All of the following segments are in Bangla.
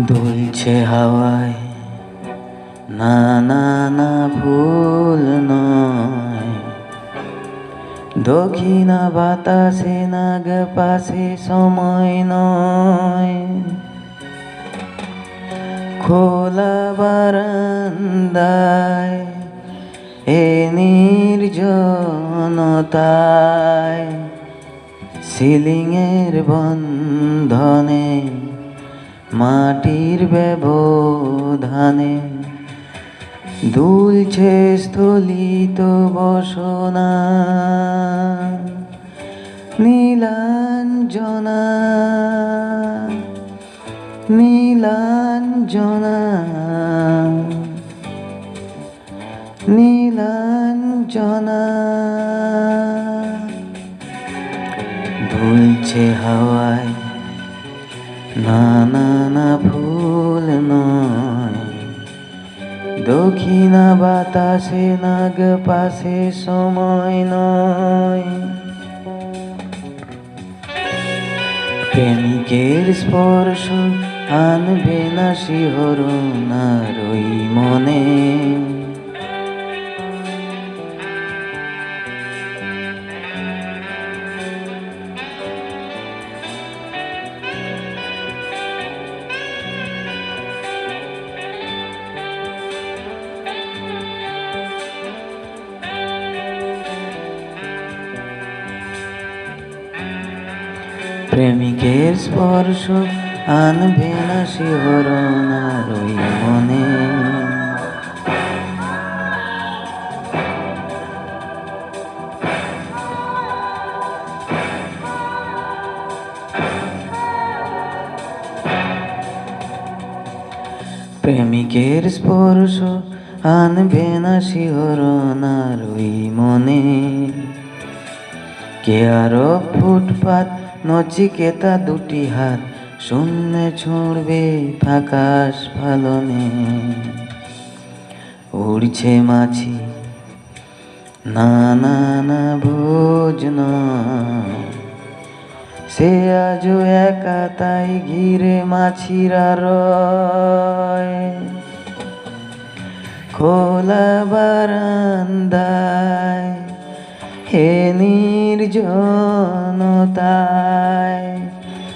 দুলছে হাওয়ায় না না না ভুল নয়। দক্ষিণা বাতাসে নাগ পাশে সময় নয়। খোলা বারান্দায় এ নির্জনতায়, সিলিংয়ের বন্ধনে মাটির ব্যবধানে দুলছে স্থলিত বসনা। নীলাঞ্জনা নীলাঞ্জনা নীলাঞ্জনা। দুলছে হাওয়ায় না না না ভুল নয়। দক্ষিণা বাতাসে নাগ পাশে সময় নয়। প্রেমিকের স্পর্শ আনবে না শিহরণ আর মনে। প্রেমিকের স্পর্শ আনবে না শিহরণ আর মনে। প্রেমিকের স্পর্শ আনবে না শিহরণ আর মনে। কে আরও ফুটপাত নচিকেতা দুটি হাত, শূন্য ছুঁড়বে ফাকাশ ফালনে। উড়ছে মাছি, না না না, ভোজ সে আজও একা তাই ঘিরে মাছিরা রয় খোলা বারান্দায় হে নির্জনতায়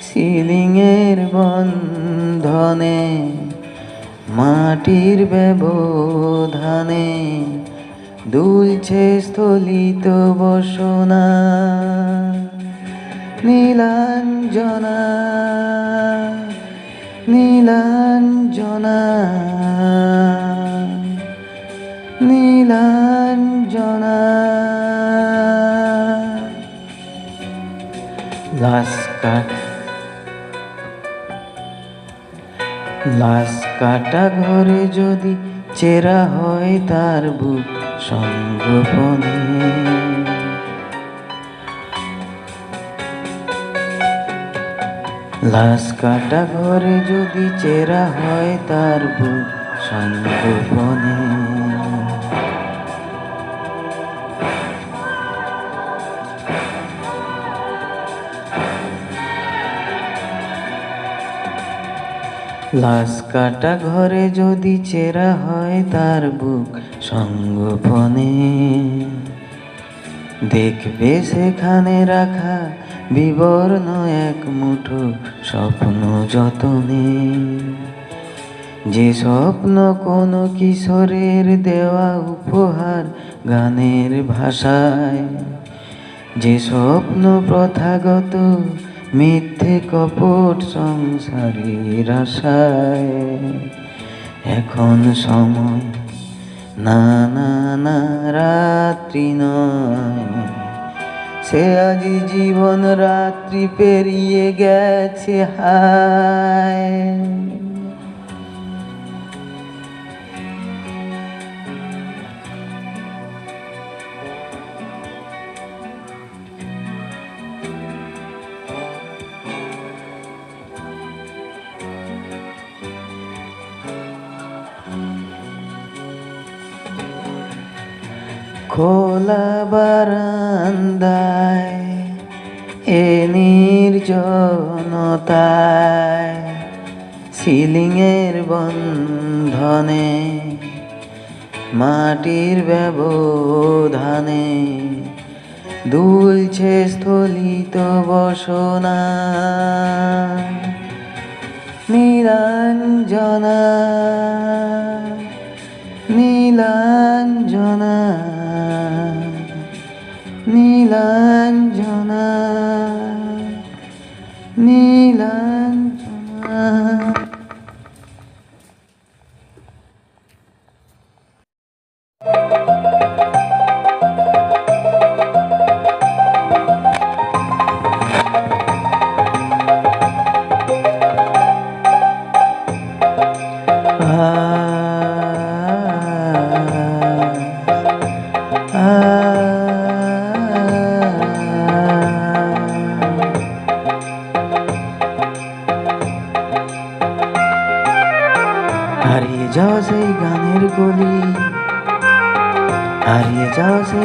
সিলিংয়ের বন্ধনে মাটির ব্যবধানে দুলছে স্থলিত বসনা নীলাঞ্জনা নীলাঞ্জনা নীলাঞ্জনা। লাশ কাট লাশ কাটা ঘরে যদি চেরা হয় তার বুক সঙ্গোপনে। লাশ কাটা ঘরে যদি চেরা হয় তার বুক সঙ্গোপনে। লাশ কাটা ঘরে যদি চেরা হয় তার বুক সঙ্গোপনে। দেখবে সেখানে রাখা বিবর্ণ এক মুঠো স্বপ্ন যতনে। যে স্বপ্ন কোনো কিশোরের দেওয়া উপহার গানের ভাষায়। যে স্বপ্ন প্রথাগত মিথ্যে কপট সংসারের আশায়। এখন সময় না না না রাত্রি নয়। সে আজি জীবন রাত্রি পেরিয়ে গেছে হায়। খোলা বারান্দায় এ নির্জনতায় শিলিংয়ের বন্ধনে মাটির ব্যবধানে দুলছে স্থলিত বসনা। নীলাঞ্জনা নীলাঞ্জনা। নীলাঞ্জনা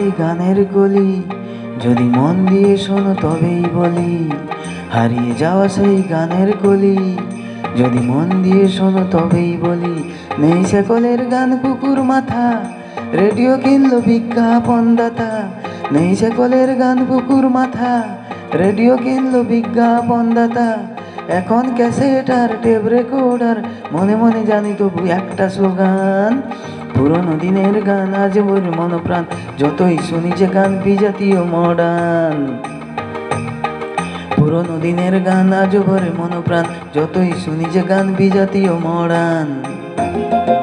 সেই গানের কলি। যদি মন দিয়ে শোনো তবেই বলি, হারিয়ে যাওয়া সেই গানের কলি। যদি মন দিয়ে শোনো তবেই বলি, নেই সকলের গান কুকুর মাথা, রেডিও কিনলো বিজ্ঞাপন দাতা। নেই সকলের গান কুকুর মাথা, রেডিও কিনলো বিজ্ঞাপন দাতা। এখন ক্যাসেট আর টেপ রেকর্ডার, মনে মনে জানি তবু একটা স্লোগান পুরোনো দিনের গান আজ ওর মনপ্রাণ। যতই শুনি যে গান বিজাতীয় মডার্ন। পুরোনো দিনের গান আজ ভরে মনপ্রাণ। যতই শুনি যে গান বিজাতীয় মডার্ন।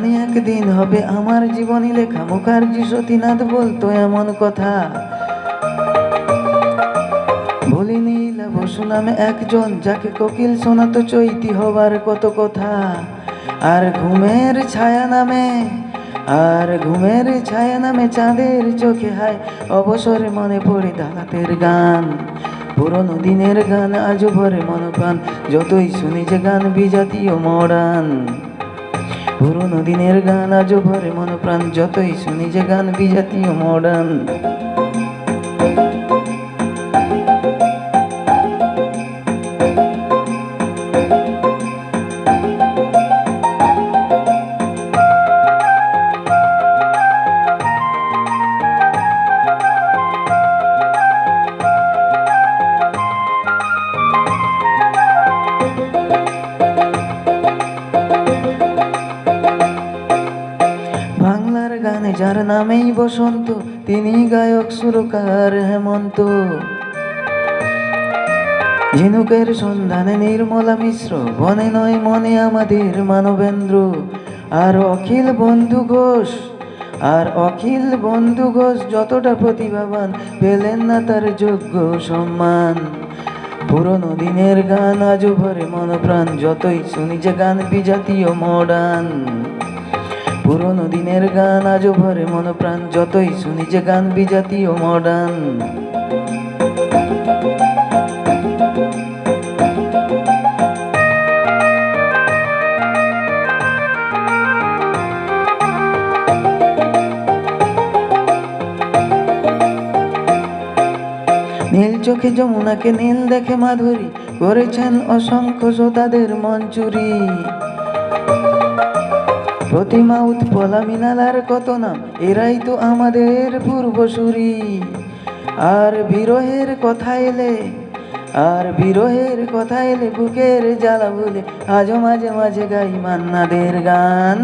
জানি একদিন হবে আমার জীবনী লেখা। মুখার্জি সতীনাথ বলতো এমন কথা। বলিনি বসু একজন, যাকে কোকিল শোনাতো চৈতি হবার কত কথা। আর ঘুমের ছায়া নামে, আর ঘুমের ছায়া নামে চাঁদের চোখে হায় অবসরে মনে পড়ে দালাতের গান। পুরনো দিনের গান আজও ভরে মনপ্রাণ, যতই শুনি যে গান বিজাতীয় মডার্ন। পুরোনো দিনের গান আজও ভরে মন প্রাণ যতই শুনি যে গান বিজাতীয় মডার্ন নামেই বসন্ত, তিনি গায়ক, সুরকার হেমন্ত। ঝিনুকের সন্ধানে নির্মলা মিশ্র, বনে নয় মনে আমাদের মানবেন্দ্র। আর অখিল বন্ধু ঘোষ, আর অখিল বন্ধু ঘোষ যতটা প্রতিভাবান, পেলেন না তার যোগ্য সম্মান। পুরনো দিনের গান আজও ভরে মনপ্রাণ, যতই শুনি যে গান বিজাতীয় মডার্ন। পুরনো দিনের গান আজও ভরে মনপ্রাণ যতই শুনি যে গান বিজাতীয় মডার্ন নীল চোখে যমুনাকে নীল দেখে মাধুরী করেছেন অসংখ্য শ্রোতাদের মঞ্চুরি প্রতিমা উৎপলা মিনালার কত নাম? এরাই তো আমাদের পূর্বসূরি। আর বিরহের কথা এলে, আর বিরহের কথা এলে বুকের জ্বালা বলে আজও মাঝে মাঝে গাই মান্নাদের গান।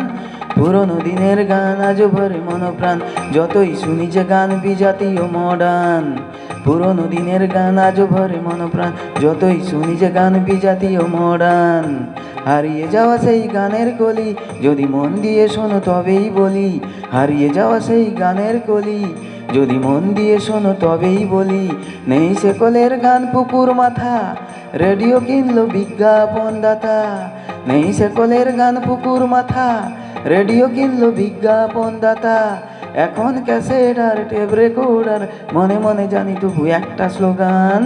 পুরনো দিনের গান আজও ভরে মনপ্রাণ, যতই শুনি যে গান বিজাতীয় মডার্ন পুরনো দিনের গান আজও ভরে মনপ্রাণ, যতই শুনি যে গান বিজাতীয় মডার্ন হারিয়ে যাওয়া সেই গানের কলি, যদি মন দিয়ে শোনো তবেই বলি, হারিয়ে যাওয়া সেই গানের কলি, যদি মন দিয়ে শোনো তবেই বলি, নেই সেকলের গান পুকুর মাথা, রেডিও কিনলো বিজ্ঞাপন দাতা, নেই সেকলের গান পুকুর মাথা, রেডিও কিনলো বিজ্ঞাপন দাতা, এখন ক্যাসেট আর টেপ রেকর্ডার, মনে মনে জানি তবু একটা স্লোগান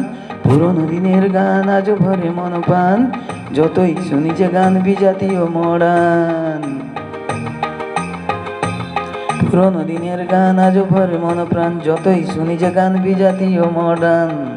পুরনো দিনের গান আজ ভরে মন পান যতই শুনি যে গান বিজাতীয় মরান পুরনো দিনের গান আজ ভরে মন প্রাণ। যতই শুনি যে গান বিজাতীয় মডার্ন।